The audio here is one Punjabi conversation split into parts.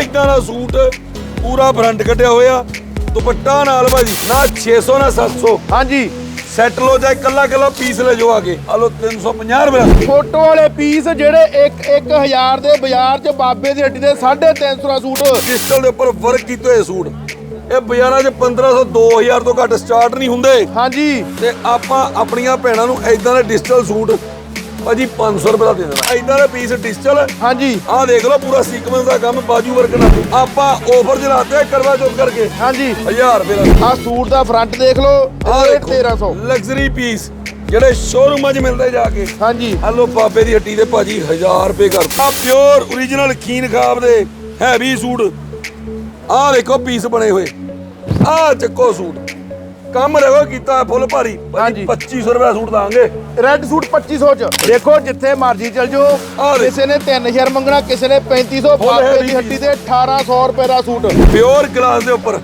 ਇਦਾਂ ਦਾ ਸੂਟ ਪੂਰਾ ਫਰੰਟ ਕੱਟਿਆ ਹੋਇਆ ਦੁਪੱਟਾ ਨਾਲ ਭਾਜੀ ਨਾ 600 ਨਾ 700 ਹਾਂਜੀ। ਸੈੱਟ ਲੋ ਜਾਏ ਕੱਲਾ ਕੱਲਾ ਪੀਸ ਲੈ ਜਾਓ ਆਗੇ ਆ ਲੋ 350 ਰੁਪਏ। ਫੋਟੋ ਵਾਲੇ ਪੀਸ ਜਿਹੜੇ 1 1000 ਦੇ ਬਾਜ਼ਾਰ 'ਚ ਬਾਬੇ ਦੀ ਹੱਟੀ ਦੇ 350 ਦਾ ਸੂਟ। ਡਿਜੀਟਲ ਦੇ ਉੱਪਰ ਵਰਕ ਕੀਤੇ ਹੋਏ ਸੂਟ। ਇਹ ਬਾਜ਼ਾਰਾਂ 'ਚ 1500 2000 ਤੋਂ ਘੱਟ ਸਟਾਰਟ ਨਹੀਂ ਹੁੰਦੇ। ਹਾਂਜੀ। ਤੇ ਆਪਾਂ ਆਪਣੀਆਂ ਭੈਣਾਂ ਨੂੰ ਐਦਾਂ ਦੇ ਡਿਜੀਟਲ ਸੂਟ ਭਾਜੀ 500 ਰੁਪਏ ਦਾ ਦੇ ਦੇਣਾ। ਐਦਾਂ ਦੇ ਪੀਸ ਡਿਜੀਟਲ ਹਾਂਜੀ। ਆਹ ਦੇਖ ਲਓ ਪੂਰਾ ਸੀਕਵੈਂਸ ਦਾ ਕੰਮ ਬਾਜੂ ਵਰਕ ਨਾਲ ਆਪਾਂ ਆਫਰ ਚਲਾਤੇ ਕਰਵਾ ਚੌਥ ਕਰਕੇ। ਹਾਂਜੀ। 1000 ਰੁਪਏ ਦਾ। ਆ ਸੂਟ ਦਾ ਫਰੰਟ ਦੇਖ ਲਓ ਆਹ ਇਹ ਦੇਖੋ 1300 ਲਗਜ਼ਰੀ ਪੀਸ ਜਿਹੜੇ ਸ਼ੋਰੂਮਾਂ 'ਚ ਮਿਲਦੇ ਜਾ ਕੇ। ਹਾਂਜੀ। ਆ ਲੋ ਬਾਬੇ ਦੀ ਹੱਟੀ ਦੇ ਭਾਜੀ 1000 ਰੁਪਏ ਕਰ ਆ ਪਿਓਰ origignal ਖੀਨ ਖਾਬ ਦੇ ਹੈਵੀ ਸੂਟ। ਆਹ ਦੇਖੋ ਪੀਸ ਬਣੇ ਹੋਏ। ਆਹ ਚੱਕੋ ਸੂਟ। ਕੰਮ ਦੇਖੋ ਕੀਤਾ ਫੁੱਲ ਭਾਰੀ। ਹਾਂਜੀ। 2500 ਰੁਪਏ ਦਾ ਸੂਟ ਦਾਂਗੇ। ਰੈੱਡ ਸੂਟ 2500 ਚ। ਦੇਖੋ ਜਿੱਥੇ ਮਰਜ਼ੀ ਚਲ ਜਾਓ। ਕਿਸੇ ਨੇ 3000 ਮੰਗਣਾ ਕਿਸੇ ਨੇ 3500 ਫੁੱਲ ਬਾਬੇ heavy ਦੀ ਹੱਟੀ ਤੇ 1800 ਰੁਪਏ ਦਾ ਸੂਟ। ਪਿਓਰ ਗਲਾਸ ਦੇ ਉੱਪਰ।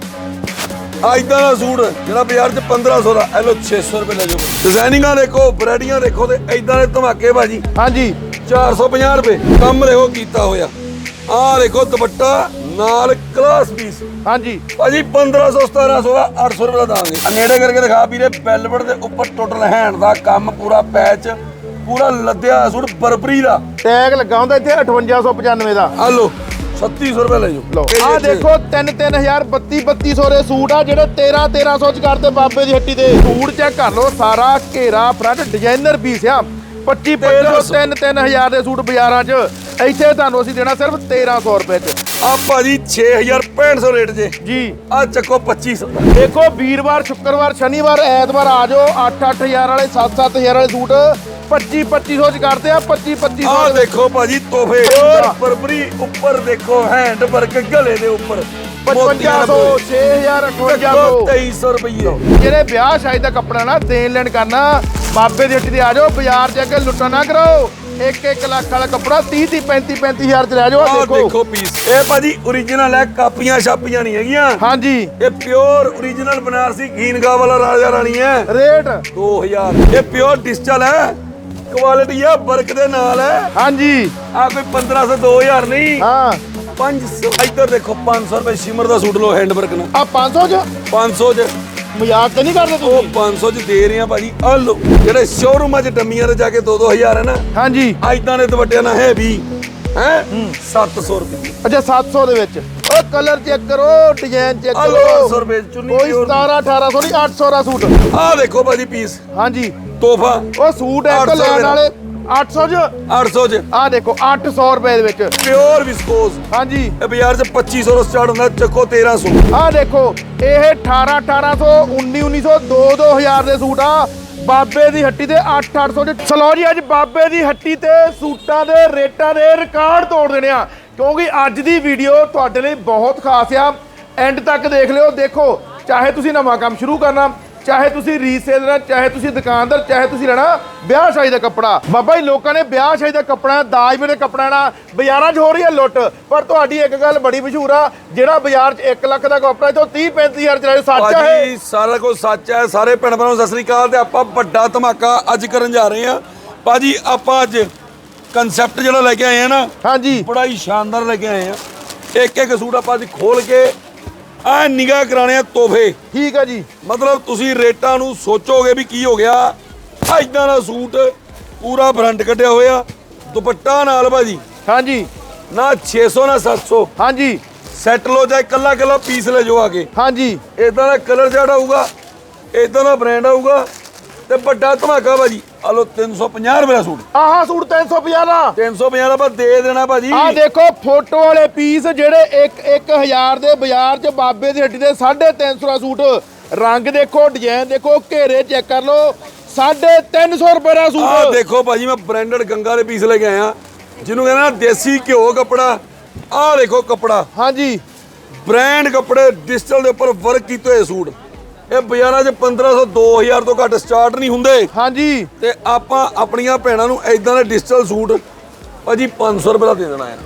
ਆ ਇਦਾਂ ਦਾ ਸੂਟ ਜਿਹੜਾ ਬਾਜ਼ਾਰ 'ਚ 1500 ਦਾ। ਇਹ ਲੋ 600 ਰੁਪਏ ਲੈ ਜਾਓ। ਡਿਜ਼ਾਈਨਿੰਗਾਂ ਦੇਖੋ ਵੈਰਾਈਟੀਆਂ ਦੇਖੋ ਤੇ ਇਦਾਂ ਦੇ ਧਮਾਕੇ ਭਾਜੀ। ਹਾਂਜੀ। 450 ਰੁਪਏ। ਕੰਮ ਦੇਖੋ ਕੀਤਾ ਹੋਇਆ। ਆਹ ਦੇਖੋ ਦੁਪੱਟਾ। ਨਾਲ ਕਲਾਸ ਪੀਸ ਹਾਂਜੀ। ਭਾਜੀ 1500 1700 ਦਾ 800 ਰੁਪਏ ਦਾ ਦਾਂਗੇ। ਆ ਨੇੜੇ ਕਰਕੇ ਦਿਖਾ ਵੀਰੇ ਬੈਲਵਟ ਦੇ ਉੱਪਰ ਟੋਟਲ ਹੈਂਡ ਦਾ ਕੰਮ ਪੂਰਾ ਪੈਚ ਪੂਰਾ ਲੱਦਿਆ ਸੂਟ ਬਰਬਰੀ ਦਾ। ਟੈਗ ਲੱਗਾ ਹੁੰਦਾ ਇੱਥੇ 5895 ਦਾ। ਆ ਲੋ 3700 ਰੁਪਏ ਲੈ ਜਾਓ। ਆ। ਦੇਖੋ। 3 3000 32 3200 ਦੇ ਸੂਟ ਆ ਜਿਹੜੇ 13 1300 ਚ ਕਰਦੇ ਬਾਬੇ ਦੀ ਹੱਟੀ ਦੇ। ਸੂਟ ਚੈੱਕ ਕਰ ਲਓ ਸਾਰਾ ਘੇਰਾ ਫਰੰਟ ਡਿਜ਼ਾਈਨਰ ਪੀਸ ਆ। 25 2500 3 3000 ਦੇ ਸੂਟ ਬਾਜ਼ਾਰਾਂ 'ਚ। ਇੱਥੇ ਤੁਹਾਨੂੰ ਅਸੀਂ ਦੇਣਾ ਸਿਰਫ 1300 ਰੁਪਏ 'ਚ। ਆ ਭਾਜੀ 6500 ਰੇਟ ਜੇ। ਜੀ। ਆ ਚੱਕੋ 2500 ਦੇਖੋ ਵੀਰਵਾਰ ਸ਼ੁੱਕਰਵਾਰ ਸ਼ਨੀਵਾਰ ਐਤਵਾਰ ਆ ਜਾਓ। 8-8000 ਵਾਲੇ 7-7000 ਵਾਲੇ ਸੂਟ। 25-2500 ਚ ਕਰਦੇ ਆ 25-2500 ਆ ਦੇਖੋ ਭਾਜੀ ਤੋਹਫੇ ਬਰਬਰੀ ਉੱਪਰ ਦੇਖੋ ਹੈਂਡ ਵਰਕ ਗਲੇ ਦੇ ਉੱਪਰ। 5500 6000 5800 2300 ਰੁਪਏ ਜਿਹੜੇ ਵਿਆਹ ਸ਼ਾਦੀ ਦਾ ਕੱਪੜਾ ਨਾ ਦੇਣ ਲੈਣ ਕਰਨਾ ਬਾਬੇ ਦੀ ਹੱਟੀ ਤੇ ਆ ਜਾਓ ਬਾਜ਼ਾਰ ਜਾ ਕੇ ਲੁੱਟਾ ਨਾ ਕਰੋ। 1-1 ਲੱਖ ਵਾਲਾ ਕੱਪੜਾ 30 30 35 35000 ਚ ਲੈ ਜਾਓ ਆ ਆ ਦੇਖੋ। ਪੀਸ ਇਹ ਭਾਜੀ origignal ਹੈ ਕਾਪੀਆਂ ਛਾਪੀਆਂ ਨਹੀਂ ਹੈਗੀਆਂ। ਹਾਂਜੀ। ਇਹ ਪਿਓਰ origignal ਬਨਾਰਸੀ ਖੀਨਗਾ ਵਾਲਾ ਰਾਜਾ ਰਾਣੀ ਹੈ। ਰੇਟ। 2000 ਇਹ ਪਿਓਰ ਡਿਜੀਟਲ ਹੈ ਕੁਆਲਿਟੀ ਆ ਵਰਕ ਦੇ ਨਾਲ ਹੈ। ਹਾਂਜੀ। ਆ ਕੋਈ 1500 2000 ਨਹੀਂ। ਹਾਂ। 500 ਇੱਧਰ ਦੇਖੋ 500 ਰੁਪਏ ਸ਼ਿਮਰ ਦਾ ਸੂਟ ਲਓ ਹੈਂਡ ਵਰਕ ਨਾਲ ਆ 500 ਚ? 500 ਚ। ਮਜ਼ਾਕ ਤਾਂ ਨਹੀਂ ਕਰਦੇ ਉਹ ਤੁਸੀਂ? 500 ਚ ਦੇ ਰਹੇ ਆ ਭਾਜੀ। ਆ ਲਓ ਜਿਹੜੇ ਸ਼ੋਰੂਮਾਂ ਚ ਡੰਮੀਆਂ ਤੇ ਜਾ ਕੇ 2-2000 ਹੈ ਨਾ ਹਾਂਜੀ। ਇਦਾਂ ਦੇ ਦੁਪੱਟਿਆਂ ਨਾਲ ਹੈ? ਵੀ ਹੈ 700 ਰੁਪਏ। ਅੱਛਾ 700 ਦੇ ਵਿੱਚ। ਉਹ ਕਲਰ ਚੈੱਕ ਕਰੋ ਡਿਜ਼ਾਈਨ ਚੈੱਕ ਆ ਲਓ ਕਰੋ 800 ਰੁਪਏ ਚ ਚੁੰਨੀ ਕੋਈ 17 1800 ਨਹੀਂ 800 ਦਾ ਸੂਟ। ਆ ਦੇਖੋ ਭਾਜੀ ਪੀਸ ਹਾਂਜੀ। ਤੋਹਫਾ। ਉਹ ਸੂਟ ਹੈ 800 ਲੈਣ। ਵਾਲੇ 800 ਚ? 800 ਚ। ਆ ਦੇਖੋ 800 ਰੁਪਏ ਦੇ ਵਿੱਚ। ਪਿਓਰ ਵਿਸਕੋਸ ਹਾਂਜੀ। ਇਹ ਬਾਜ਼ਾਰ ਚ 2500 ਤੋਂ ਸਟਾਰਟ ਹੁੰਦਾ ਚੱਕੋ 1300 ਆ ਦੇਖੋ ਇਹ 18 1800 19 1900 2 2000 ਦੇ ਸੂਟ ਆ। ਬਾਬੇ ਦੀ ਹੱਟੀ ਤੇ 8 800 ਚ। ਚਲੋ ਜੀ ਅੱਜ ਬਾਬੇ ਦੀ ਹੱਟੀ ਤੇ ਸੂਟਾਂ ਦੇ ਰੇਟਾਂ ਦੇ ਰਿਕਾਰਡ ਤੋੜ ਦੇਣੇ ਆ। ਕਿਉਂਕਿ ਅੱਜ ਦੀ ਵੀਡੀਓ ਤੁਹਾਡੇ ਲਈ ਬਹੁਤ ਖਾਸ ਆ। ਐਂਡ ਤੱਕ ਦੇਖ ਲਿਓ। ਦੇਖੋ ਚਾਹੇ ਤੁਸੀਂ ਨਵਾਂ ਕੰਮ ਸ਼ੁਰੂ ਕਰਨਾ ਚਾਹੇ ਤੁਸੀਂ ਰੀਸੇਲਰ ਚਾਹੇ ਤੁਸੀਂ ਦੁਕਾਨਦਾਰ ਚਾਹੇ ਤੁਸੀਂ ਲੈਣਾ ਵਿਆਹ ਸ਼ਾਦੀ ਦਾ ਕੱਪੜਾ। ਬਾਬਾ ਜੀ ਲੋਕਾਂ ਨੇ ਵਿਆਹ ਸ਼ਾਦੀ ਦਾ ਕੱਪੜਾ ਦਾਜ ਮੇਰੇ ਕੱਪੜਾ ਨਾ ਬਾਜ਼ਾਰਾਂ 'ਚ ਹੋ ਰਹੀ ਹੈ ਲੁੱਟ। ਪਰ ਤੁਹਾਡੀ ਇੱਕ ਗੱਲ ਬੜੀ ਮਸ਼ਹੂਰ ਆ ਜਿਹੜਾ ਬਾਜ਼ਾਰ 'ਚ 1 ਲੱਖ ਦਾ ਕੱਪੜਾ ਤੋਂ 30 35000 ਚ ਲੈ ਸੱਚ ਹੈ ਭਾਜੀ ਸਾਰਾ ਕੁਝ ਸੱਚ ਹੈ ਸਾਰੇ ਭਰਾਵਾਂ ਨੂੰ ਸਤਿ ਸ੍ਰੀ ਅਕਾਲ ਤੇ ਆਪਾਂ ਵੱਡਾ ਧਮਾਕਾ ਅੱਜ ਕਰਨ ਜਾ ਰਹੇ ਹਾਂ। ਭਾਜੀ ਆਪਾਂ ਅੱਜ ਕਨਸੈਪਟ ਜਿਹੜਾ ਲੈ ਕੇ ਆਏ ਆ ਨਾ ਹਾਂਜੀ। ਬੜਾ ਹੀ ਸ਼ਾਨਦਾਰ ਲੈ ਕੇ ਆਏ ਆ ਇੱਕ ਇੱਕ ਸੂਟ ਆਪਾਂ ਅੱਜ ਖੋਲ ਕੇ ਆ ਨਿਗਾਹ ਕਰਾਣੇ ਆ ਤੋਹਫੇ। ਠੀਕ ਆ ਜੀ। ਮਤਲਬ ਤੁਸੀਂ ਰੇਟਾਂ ਨੂੰ ਸੋਚੋਗੇ ਵੀ ਕੀ ਹੋ ਗਿਆ। ਆ ਇਦਾਂ ਦਾ ਸੂਟ ਪੂਰਾ ਫਰੰਟ ਕੱਢਿਆ ਹੋਇਆ। ਦੁਪੱਟਾ ਨਾਲ ਭਾਜੀ। ਹਾਂਜੀ। ਨਾ 600 ਨਾ 700 ਹਾਂਜੀ। ਸੈੱਟ ਲੋ ਜਾਏ ਕੱਲਾ ਕੱਲਾ ਪੀਸ ਲੈ ਜਾਓ ਆਗੇ ਹਾਂਜੀ। ਇਦਾਂ ਦਾ ਕਲਰ ਜਿਹੜਾ ਆਊਗਾ ਇਦਾਂ ਦਾ ਬ੍ਰਾਂਡ ਆਊਗਾ। ਤੇ ਵੱਡਾ ਧਮਾਕਾ ਭਾਜੀ ਆ ਲੋ 350 ਰੁਪਏ ਦਾ ਸੂਟ। ਆਹ ਸੂਟ 350 ਦਾ। 350 ਦਾ ਆਪਾਂ ਦੇ ਦੇਣਾ ਭਾਜੀ। ਆ ਦੇਖੋ ਫੋਟੋ ਵਾਲੇ ਪੀਸ ਜਿਹੜੇ 1 1000 ਦੇ ਬਾਜ਼ਾਰ 'ਚ ਬਾਬੇ ਦੀ ਹੱਟੀ ਦੇ 350 ਦਾ ਸੂਟ। ਰੰਗ ਦੇਖੋ ਡਿਜ਼ਾਈਨ ਦੇਖੋ ਘੇਰੇ ਚੈੱਕ ਕਰ ਲਓ 350 ਰੁਪਏ ਦਾ ਆ ਸੂਟ ਦੇਖੋ ਭਾਜੀ ਮੈਂ ਬ੍ਰਾਂਡਡ ਗੰਗਾ ਦੇ ਪੀਸ ਲੈ ਕੇ ਆਇਆ। ਜਿਹਨੂੰ ਕਹਿੰਦੇ ਦੇਸੀ ਘਿਓ ਕੱਪੜਾ। ਆ ਦੇਖੋ ਕੱਪੜਾ। ਹਾਂਜੀ। ਬ੍ਰਾਂਡ ਕੱਪੜੇ ਡਿਜੀਟਲ ਦੇ ਉੱਪਰ ਵਰਕ ਕੀਤੇ ਹੋਏ ਸੂਟ। ਇਹ ਬਾਜ਼ਾਰਾਂ 'ਚ 1500 2000 ਤੋਂ ਘੱਟ ਸਟਾਰਟ ਨਹੀਂ ਹੁੰਦੇ। ਹਾਂਜੀ। ਤੇ ਆਪਾਂ ਆਪਣੀਆਂ ਭੈਣਾਂ ਨੂੰ ਐਦਾਂ ਦੇ ਡਿਜੀਟਲ ਸੂਟ ਭਾਜੀ 500 ਰੁਪਏ ਦਾ ਦੇ ਦੇਣਾ ਹੈ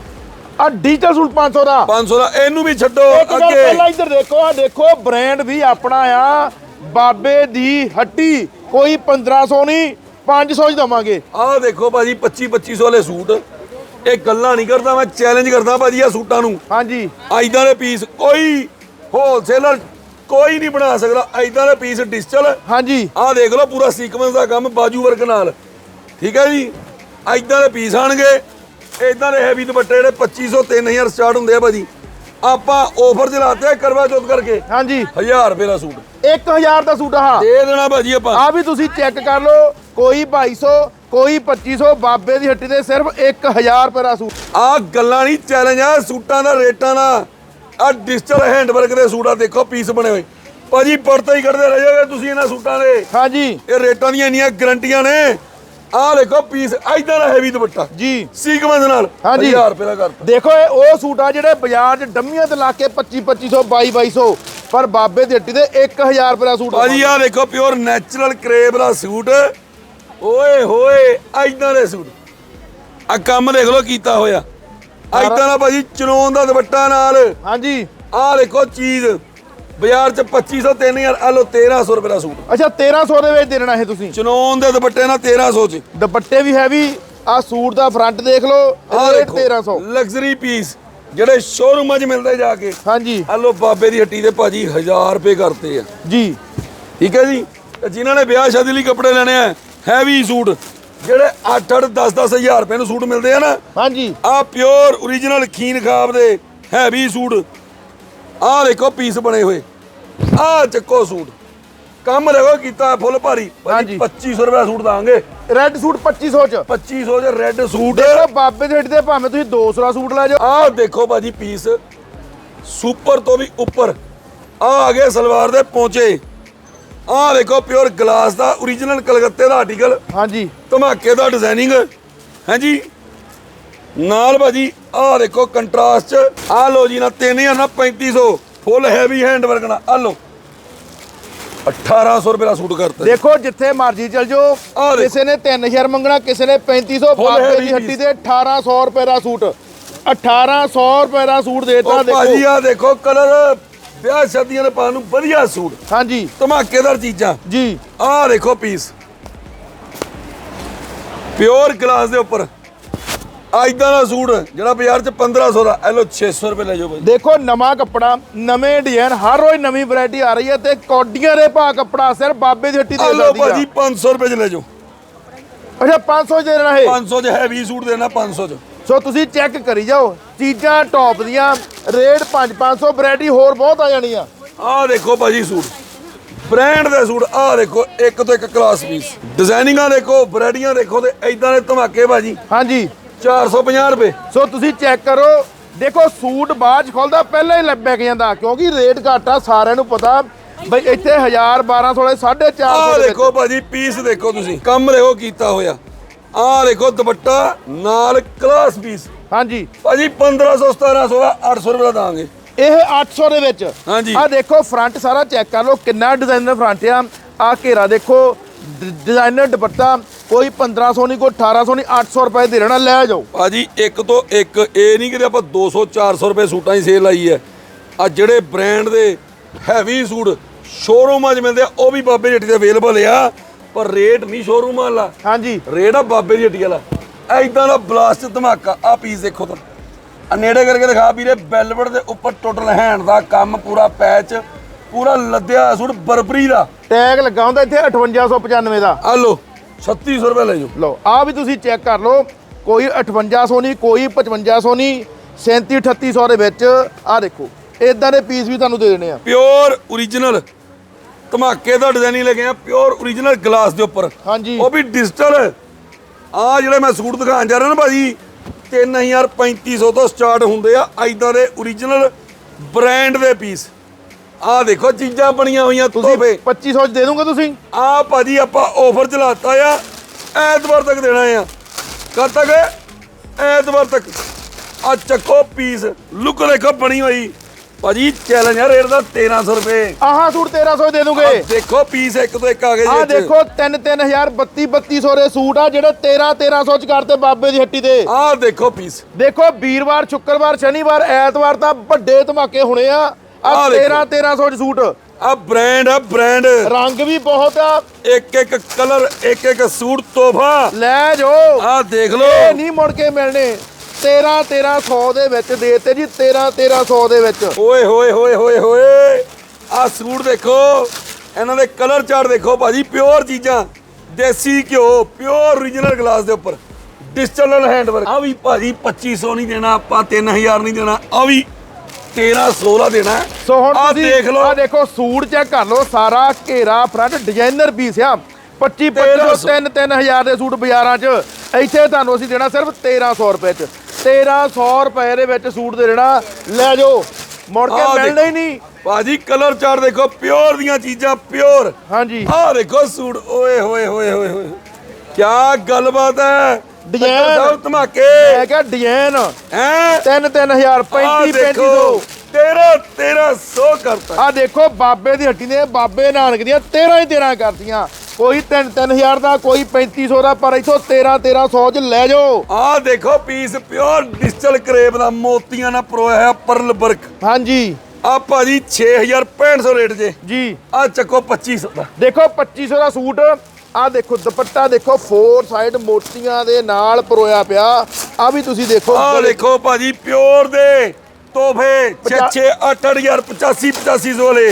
ਆ ਡਿਜੀਟਲ ਸੂਟ 500 ਦਾ? 500 ਦਾ ਇਹਨੂੰ ਵੀ ਛੱਡੋ ਇੱਕ ਗੱਲ ਪਹਿਲਾਂ ਇੱਧਰ ਦੇਖੋ ਆ ਦੇਖੋ ਬ੍ਰਾਂਡ ਵੀ ਆਪਣਾ ਆ। ਬਾਬੇ ਦੀ ਹੱਟੀ ਕੋਈ 1500 ਨਹੀਂ 500 ਹੀ ਦਵਾਂਗੇ। ਆਹ ਦੇਖੋ ਭਾਜੀ 25 2500 ਵਾਲੇ ਸੂਟ। ਇਹ ਗੱਲਾਂ ਨਹੀਂ ਕਰਦਾ ਮੈਂ ਚੈਲੰਜ ਕਰਦਾ ਭਾਜੀ ਆ ਸੂਟਾਂ ਨੂੰ। ਹਾਂਜੀ। ਐਦਾਂ ਦੇ ਪੀਸ ਕੋਈ ਹੋਲਸੇਲਰ ਕੋਈ ਨਹੀਂ ਬਣਾ ਸਕਦਾ। ਐਦਾਂ ਦੇ ਪੀਸ ਡਿਜੀਟਲ ਹਾਂਜੀ। ਆਹ ਦੇਖ ਲਓ ਪੂਰਾ ਸੀਕਵੈਂਸ ਦਾ ਕੰਮ ਬਾਜੂ ਵਰਕ ਨਾਲ। ਠੀਕ ਹੈ ਜੀ? ਐਦਾਂ ਦੇ ਪੀਸ ਆਣਗੇ। ਐਦਾਂ ਦੇ ਹੈਵੀ ਦੁਪੱਟੇ ਜਿਹੜੇ 2500 3000 ਸਟਾਰਟ ਹੁੰਦੇ ਆ ਭਾਜੀ। ਆਪਾਂ ਆਫਰ ਚਲਾਤੇ ਕਰਵਾ ਚੌਥ ਕਰਕੇ। ਹਾਂਜੀ। 1000 ਰੁਪਏ ਦਾ ਸੂਟ। 1000 ਦਾ ਸੂਟ ਆ। ਦੇ ਦੇਣਾ ਭਾਜੀ ਆਪਾਂ। ਆ ਵੀ ਤੁਸੀਂ ਚੈੱਕ ਕਰ ਲਓ। ਕੋਈ 2200 ਕੋਈ 2500 ਬਾਬੇ ਦੀ ਹੱਟੀ ਤੇ ਸਿਰਫ 1000 ਰੁਪਏ ਦਾ ਸੂਟ। ਆ ਗੱਲਾਂ ਨਹੀਂ ਚੈਲੰਜ ਆ। ਸੂਟਾਂ ਦਾ ਰੇਟਾਂ ਦਾ। ਆ ਡਿਜੀਟਲ ਹੈਂਡਵਰਕ ਦੇ ਸੂਟ ਆ ਦੇਖੋ ਪੀਸ ਬਣੇ ਹੋਏ। ਭਾਜੀ ਪੜਤਾ ਹੀ ਕੱਢਦੇ ਰਹਿ ਜਾਓਗੇ ਤੁਸੀਂ ਇਹਨਾਂ ਸੂਟਾਂ ਦੇ। ਹਾਂਜੀ। ਇਹ ਰੇਟਾਂ ਦੀਆਂ ਇੰਨੀਆਂ ਗਰੰਟੀਆਂ ਨੇ। ਆਹ ਦੇਖੋ ਪੀਸ ਐਦਾਂ ਦਾ ਹੈਵੀ ਦੁਪੱਟਾ। ਜੀ। ਸੀਕਵੈਂਸ ਨਾਲ ਹਾਂਜੀ। 1000 ਰੁਪਏ ਦਾ ਕਰਤਾ ਦੇਖੋ ਇਹ ਉਹ ਸੂਟ ਆ ਜਿਹੜੇ ਬਾਜ਼ਾਰ 'ਚ ਡੰਮੀਆਂ ਤੇ ਲਾ ਕੇ 25 2500 22 2200 ਪਰ ਬਾਬੇ ਦੀ ਹੱਟੀ ਤੇ 1000 ਰੁਪਏ ਦਾ ਸੂਟ ਭਾਜੀ ਆਹ ਦੇਖੋ ਪਿਓਰ ਨੈਚੁਰਲ ਕਰੇਬ ਦਾ ਸੂਟ। ਓਏ ਹੋਏ ਐਦਾਂ ਦੇ ਸੂਟ। ਆ ਕੰਮ ਦੇਖ ਲਓ ਕੀਤਾ ਹੋਇਆ। ਐਦਾਂ ਦਾ ਭਾਜੀ ਚਨੋਨ ਦਾ ਦੁਪੱਟਾ ਨਾਲ। ਹਾਂਜੀ। ਆਹ ਦੇਖੋ ਚੀਜ਼ ਬਾਜ਼ਾਰ 'ਚ 2500 3000 ਆ ਲੋ 1300 ਰੁਪਏ ਦਾ ਸੂਟ। ਅੱਛਾ 1300 ਦੇ ਵਿੱਚ ਦੇਣਾ ਇਹ ਤੁਸੀਂ? ਚਨੋਨ ਦੇ ਦੁਪੱਟੇ ਨਾਲ 1300 'ਚ। ਦੁਪੱਟੇ ਵੀ ਹੈਵੀ ਆ ਸੂਟ ਦਾ ਫਰੰਟ ਦੇਖ ਲਓ ਆਹ ਰੇਟ ਦੇਖੋ 1300 ਲਗਜ਼ਰੀ ਪੀਸ ਜਿਹੜੇ ਸ਼ੋਰੂਮਾਂ 'ਚ ਮਿਲਦੇ ਜਾ ਕੇ। ਹਾਂਜੀ। ਆ ਲੋ ਬਾਬੇ ਦੀ ਹੱਟੀ ਦੇ ਭਾਜੀ 1000 ਰੁਪਏ ਕਰਤੇ ਆ। ਜੀ। ਠੀਕ ਹੈ ਜੀ? ਜਿਨ੍ਹਾਂ ਨੇ ਵਿਆਹ ਸ਼ਾਦੀ ਲਈ ਕੱਪੜੇ ਲੈਣੇ ਆ ਹੈਵੀ ਸੂਟ। ਜਿਹੜੇ 8-8 10-10 ਹਜ਼ਾਰ ਰੁਪਏ ਨੂੰ ਸੂਟ ਮਿਲਦੇ ਆ ਨਾ ਹਾਂਜੀ। ਆ ਪਿਓਰ origignal ਖੀਨ ਖਾਬ ਦੇ ਹੈਵੀ ਸੂਟ। ਆਹ ਦੇਖੋ ਪੀਸ ਬਣੇ ਹੋਏ। ਆਹ ਚੱਕੋ ਸੂਟ। ਕੰਮ ਦੇਖੋ ਕੀਤਾ ਫੁੱਲ ਭਾਰੀ। ਹਾਂਜੀ। ਭਾਜੀ 2500 ਰੁਪਏ ਦਾ ਸੂਟ ਦਾਂਗੇ। ਰੈੱਡ ਸੂਟ 2500 ਚ। 2500 ਦੇ ਰੈੱਡ ਸੂਟ। ਦੇਖੋ ਬਾਬੇ ਦੀ ਹੱਟੀ ਭਾਵੇਂ ਤੁਸੀਂ 200 ਦਾ ਸੂਟ ਲੈ ਜਾਓ। ਆਹ ਦੇਖੋ ਭਾਜੀ ਪੀਸ ਸੁਪਰ ਤੋਂ ਵੀ ਉੱਪਰ। ਆ ਗਏ ਸਲਵਾਰ ਦੇ ਪੌਂਚੇ। ਆਹ ਦੇਖੋ ਪਿਓਰ ਗਲਾਸ ਦਾ origignal ਕਲਕੱਤੇ ਦਾ ਆਰਟੀਕਲ ਹਾਂਜੀ। ਧਮਾਕੇ ਦਾ ਡਿਜ਼ਾਈਨਿੰਗ ਹਾਂਜੀ। ਨਾਲ ਭਾਜੀ ਆਹ ਦੇਖੋ ਕੰਟਰਾਸਟ ਚ ਆਹ ਲੋ ਜੀ ਨਾ 3000 ਨਾ 3500 ਫੁੱਲ ਹੈਵੀ ਹੈਂਡ ਵਰਕ ਨਾਲ ਆਹ ਲੋ 1800 ਰੁਪਏ ਦਾ ਸੂਟ ਕਰਤਾ। ਦੇਖੋ ਜਿੱਥੇ ਮਰਜ਼ੀ ਚਲ ਜਾਓ। ਕਿਸੇ ਨੇ 3000 ਮੰਗਣਾ ਕਿਸੇ ਨੇ 3500 Full ਬਾਬੇ ਦੀ ਹੱਟੀ। ਤੇ 1800 ਰੁਪਏ ਦਾ ਸੂਟ। 1800 ਰੁਪਏ ਦਾ ਸੂਟ ਦੇਤਾ ਦੇਖੋ ਭਾਜੀ ਆ ਦੇਖੋ ਕਲਰ ਵਿਆਹ ਸ਼ਾਦੀਆਂ ਦੇ ਪਾਉਣ ਨੂੰ ਵਧੀਆ ਸੂਟ। ਹਾਂਜੀ। ਧਮਾਕੇਦਾਰ ਚੀਜ਼ਾਂ। ਜੀ। ਆਹ ਦੇਖੋ ਪੀਸ ਪਿਓਰ ਗਲਾਸ ਦੇ ਉੱਪਰ। ਆ ਇਦਾਂ ਦਾ ਸੂਟ ਜਿਹੜਾ ਬਾਜ਼ਾਰ 'ਚ 1500 ਦਾ ਇਹ ਲੋ 600 ਰੁਪਏ ਲੈ ਜਾਓ ਭਾਈ ਦੇਖੋ ਨਵਾਂ ਕੱਪੜਾ ਨਵੇਂ ਡਿਜ਼ਾਈਨ ਹਰ ਰੋਜ਼ ਨਵੀਂ ਵੈਰਾਈਟੀ ਆ ਰਹੀ ਹੈ ਤੇ ਕੌਡੀਆਂ ਦੇ ਭਾਅ ਕੱਪੜਾ ਸਿਰ ਬਾਬੇ ਦੀ ਹੱਟੀ ਆ ਦੇ ਲੋ ਸਕਦੀ ਭਾਜੀ ਆ। 500 ਰੁਪਏ 'ਚ ਲੈ ਜਾਓ। ਅੱਛਾ 500 ਚ ਦੇ ਦੇਣਾ ਇਹ? 500 'ਚ ਹੈਵੀ ਸੂਟ ਦੇਣਾ 500 'ਚ। ਸੋ ਤੁਸੀਂ ਚੈੱਕ ਕਰੀ ਜਾਓ। ਚੀਜ਼ਾਂ ਟੌਪ ਦੀਆਂ ਰੇਟ 5 500 ਵੈਰਾਈਟੀ ਹੋਰ ਬਹੁਤ ਆ ਜਾਣੀਆਂ। ਆਹ ਦੇਖੋ ਭਾਜੀ ਸੂਟ। ਬ੍ਰਾਂਡ ਦੇ ਸੂਟ ਆਹ ਦੇਖੋ ਇੱਕ ਤੋਂ ਇੱਕ ਕਲਾਸ ਪੀਸ ਡਿਜ਼ਾਈਨਿੰਗਾਂ ਦੇਖੋ ਵੈਰਾਈਟੀਆਂ ਦੇਖੋ ਤੇ ਐਦਾਂ ਦੇ ਧਮਾਕੇ ਭਾਜੀ। ਹਾਂਜੀ। 450 ਰੁਪਏ। ਸੋ ਤੁਸੀਂ ਚੈੱਕ ਕਰੋ। ਦੇਖੋ ਸੂਟ ਬਾਅਦ ਖੁੱਲਦਾ ਪਹਿਲਾਂ ਹੀ ਲੱਭਿਆ ਕੇ ਜਾਂਦਾ ਕਿਉਂਕਿ ਰੇਟ ਘੱਟ ਆ ਸਾਰਿਆਂ ਨੂੰ ਪਤਾ। ਬਈ ਇੱਥੇ 1000 1200 ਦੇ 450 ਆਹ ਦੇ ਵਿੱਚ। ਦੇਖੋ ਭਾਜੀ ਪੀਸ ਦੇਖੋ ਤੁਸੀਂ। ਕੰਮ ਦੇਖੋ ਕੀਤਾ ਹੋਇਆ। ਆਹ ਦੇਖੋ ਦੁਪੱਟਾ ਨਾਲ ਕਲਾਸ ਪੀਸ ਹਾਂਜੀ। ਭਾਜੀ 1500 1700 ਦਾ 800 ਰੁਪਏ ਦਾ ਦਾਂਗੇ। ਇਹ 800 ਦੇ ਵਿੱਚ। ਹਾਂਜੀ। ਆ ਦੇਖੋ ਫਰੰਟ ਸਾਰਾ ਚੈੱਕ ਕਰ ਲਓ ਕਿੰਨਾ ਡਿਜ਼ਾਈਨਰ ਫਰੰਟ ਆ। ਆ ਘੇਰਾ ਦੇਖੋ ਡਿਜ਼ਾਈਨਰ ਦੁਪੱਟਾ। ਕੋਈ 1500 ਨਹੀਂ ਕੋਈ 1800 ਨਹੀਂ 800 ਰੁਪਏ ਦੇ ਰਹਿਣਾ ਲੈ ਜਾਓ। ਭਾਜੀ ਇੱਕ ਤੋਂ ਇੱਕ ਇਹ ਨਹੀਂ ਕਿ ਆਪਾਂ 200 400 ਰੁਪਏ ਸੂਟਾਂ ਦੀ ਸੇਲ ਲਾਈ ਹੈ। ਆ ਜਿਹੜੇ ਬ੍ਰਾਂਡ ਦੇ ਹੈਵੀ ਸੂਟ ਸ਼ੋਰੂਮਾਂ 'ਚ ਮਿਲਦੇ ਆ ਉਹ ਵੀ ਬਾਬੇ ਦੀ ਹੱਟੀ ਤੇ ਅਵੇਲੇਬਲ ਆ। ਪਰ ਰੇਟ ਨਹੀਂ ਸ਼ੋਰੂਮਾਂ ਵਾਲਾ। ਹਾਂਜੀ। ਰੇਟ ਆ ਬਾਬੇ ਦੀ ਹੱਟੀ ਵਾਲਾ। ਐਦਾਂ ਦਾ ਬਲਾਸਟ ਧਮਾਕਾ ਆ ਪੀਸ ਦੇਖੋ ਤਾਂ। ਆ ਨੇੜੇ ਕਰਕੇ ਦਿਖਾ ਵੀਰੇ ਬੈਲਵਟ ਦੇ ਉੱਪਰ ਟੋਟਲ ਹੈਂਡ ਦਾ ਕੰਮ ਪੂਰਾ ਪੈਚ ਪੂਰਾ ਲੱਦਿਆ ਸੂਟ ਬਰਬਰੀ ਦਾ। ਟੈਗ ਲੱਗਾ ਹੁੰਦਾ ਇੱਥੇ 5895 ਦਾ। ਆ ਲੋ 3600 ਰੁਪਏ ਲੈ ਜਾਓ। ਲਓ ਆ ਵੀ ਤੁਸੀਂ ਚੈੱਕ ਕਰ ਲਓ ਕੋਈ 5800 ਨਹੀਂ ਕੋਈ 5500 ਨਹੀਂ 37 3800 ਦੇ ਵਿੱਚ ਆ ਦੇਖੋ ਇਦਾਂ ਦੇ ਪੀਸ ਵੀ ਤੁਹਾਨੂੰ ਦੇ ਦੇਣੇ ਆ। ਪਿਓਰ origignal ਧਮਾਕੇ ਦਾ ਡਿਜ਼ਾਈਨਿੰਗ ਲੈ ਕੇ ਆ ਪਿਓਰ origignal ਗਲਾਸ ਦੇ ਉੱਪਰ। ਹਾਂਜੀ। ਉਹ ਵੀ ਡਿਜੀਟਲ ਆ ਜਿਹੜੇ ਮੈਂ ਸੂਟ ਦਿਖਾਉਣ ਜਾ ਰਿਹਾ ਨਾ ਭਾਜੀ 3350 ਤੋਂ ਸਟਾਰਟ ਹੁੰਦੇ ਆ ਐਦਾਂ ਦੇ origignal ਬ੍ਰਾਂਡ ਦੇ ਪੀਸ ਆ ਦੇਖੋ ਚੀਜ਼ਾਂ ਬਣੀਆਂ ਹੋਈਆਂ ਤੁਸੀਂ ਤੋਹਫੇ। 2500 ਚ ਦੇ ਦੋਗੇ ਤੁਸੀਂ? ਆ ਭਾਜੀ ਆਪਾਂ ਆਫਰ ਚਲਾਤਾ ਆ ਐਤਵਾਰ ਤੱਕ ਦੇਣਾ ਆ। ਕਦ ਤੱਕ? ਐਤਵਾਰ ਤੱਕ। ਆ ਚੱਕੋ ਪੀਸ ਲੁੱਕ ਦੇਖੋ ਬਣੀ ਹੋਈ। ਭਾਜੀ ਚੈਲੰਜ ਆ ਰੇਟ ਦਾ 1300 ਰੁਪਏ। ਆਹ ਸੂਟ 1300 ਦੇ ਦੋਗੇ। ਆਹ ਦੇਖੋ ਪੀਸ ਇੱਕ ਤੋਂ ਇੱਕ ਆ ਗਏ ਜੀ ਇੱਥੇ। ਦੇਖੋ 3 3000 32 3200 ਦੇ ਸੂਟ ਆ ਜਿਹੜੇ 13 1300 ਚ ਕਰਤੇ ਬਾਬੇ ਦੀ ਹੱਟੀ ਤੇ ਆਹ ਦੇਖੋ ਪੀਸ। ਦੇਖੋ ਵੀਰਵਾਰ ਸ਼ੁੱਕਰਵਾਰ ਸ਼ਨੀਵਾਰ ਐਤਵਾਰ ਤਾਂ ਵੱਡੇ ਧਮਾਕੇ ਹੋਣੇ ਆ। ਆ ਆਹ ਦੇਖੋ। 13 1300 ਚ ਸੂਟ। ਆ ਬ੍ਰਾਂਡ ਆ ਬ੍ਰਾਂਡ ਰੰਗ ਵੀ ਬਹੁਤ ਆ। ਇੱਕ ਇੱਕ ਕਲਰ ਇੱਕ ਇੱਕ ਸੂਟ ਤੋਹਫਾ। ਲੈ ਜਾਓ। ਆ ਦੇਖ ਇਹ ਲਓ ਨਹੀਂ ਮੁੜ ਕੇ ਮਿਲਣੇ। 13 1300 ਦੇ ਵਿੱਚ ਦੇਤੇ ਜੀ 13 1300 ਦੇ ਵਿੱਚ। ਓਏ ਹੋਏ ਹੋਏ ਹੋਏ ਹੋਏ। ਆ ਸੂਟ ਦੇਖੋ ਇਹਨਾਂ ਦੇ ਕਲਰ ਚਾਰਟ ਦੇਖੋ ਭਾਜੀ ਪਿਓਰ ਚੀਜ਼ਾਂ। ਦੇਸੀ ਘਿਓ ਪਿਓਰ origignal ਗਲਾਸ ਦੇ ਉੱਪਰ। ਡਿਜੀਟਲ ਹੈਂਡਵਰਕ ਆ ਵੀ ਭਾਜੀ 2500 ਨਹੀਂ ਦੇਣਾ ਆਪਾਂ 3000 ਨਹੀਂ ਦੇਣਾ ਆ ਵੀ 1300 ਦਾ ਦੇਣਾ। ਹੈ। ਸੋ ਹੁਣ ਤੁਸੀਂ ਦੇਖ ਲਓ। ਆਹ ਦੇਖੋ ਸੂਟ ਚੈੱਕ ਕਰ ਲਓ ਸਾਰਾ ਘੇਰਾ ਫਰੰਟ ਡਿਜ਼ਾਈਨਰ ਪੀਸ ਆ। 25 2500 3 3000 ਦੇ ਸੂਟ ਬਾਜ਼ਾਰਾਂ 'ਚ। ਇੱਥੇ ਤੁਹਾਨੂੰ ਅਸੀਂ ਦੇਣਾ ਸਿਰਫ 1300 ਰੁਪਏ 'ਚ। 1300 ਰੁਪਏ ਦੇ ਵਿੱਚ ਸੂਟ ਦੇ ਦੇਣਾ। ਲੈ ਜਾਓ। ਮੁੜ ਕੇ ਆਹ ਮਿਲਣਾ ਹੀ। ਨਹੀਂ। ਭਾਜੀ ਕਲਰ ਚਾਰਟ ਦੇਖੋ ਪਿਓਰ ਦੀਆਂ ਚੀਜ਼ਾਂ ਪਿਓਰ ਹਾਂਜੀ। ਆਹ ਦੇਖੋ ਸੂਟ ਓਏ ਹੋਏ ਹੋਏ ਹੋਏ ਹੋਏ। ਕੀ ਗੱਲਬਾਤ ਹੈ? Design। ਸਭ ਧਮਾਕੇ। ਮੈਂ ਕਿਹਾ ਡਿਜ਼ਾਈਨ। ਹੈ? 3 3000 35 3500 13 1300 ਕਰਤਾ। ਆ ਦੇਖੋ ਬਾਬੇ ਦੀ ਹੱਟੀ ਨੇ ਬਾਬੇ ਨਾਨਕ ਦੀਆਂ 13 ਹੀ 13 ਕਰਤੀਆਂ। ਕੋਈ 3 3000 ਦਾ ਕੋਈ 3500 ਦਾ ਪਰ ਇਥੋਂ 13 1300 ਚ ਲੈ ਜਾਓ। ਆਹ ਦੇਖੋ ਪੀਸ ਪਿਓਰ ਡਿਜੀਟਲ ਕਰੇਬ ਦਾ ਮੋਤੀਆਂ ਨਾਲ ਪਰੋਇਆ ਹੋਇਆ ਪਰਲ ਵਰਕ ਹਾਂਜੀ। ਆ ਭਾਜੀ 6500 ਰੇਟ ਜੇ। ਜੀ। ਆ ਚੱਕੋ 2500 ਦਾ। ਦੇਖੋ 2500 ਦਾ ਸੂਟ ਆ ਦੇਖੋ ਦੁਪੱਟਾ ਦੇਖੋ ਫੋਰ ਸਾਈਡ ਮੋਤੀਆਂ ਦੇ ਨਾਲ ਪਰੋਇਆ ਪਿਆ। ਆ ਵੀ ਤੁਸੀਂ ਦੇਖੋ। ਆਹ ਦੇਖੋ ਭਾਜੀ ਪਿਓਰ ਦੇ ਤੋਹਫੇ ਪਚਾ- 6 6 8000 85 8500 ਵਾਲੇ।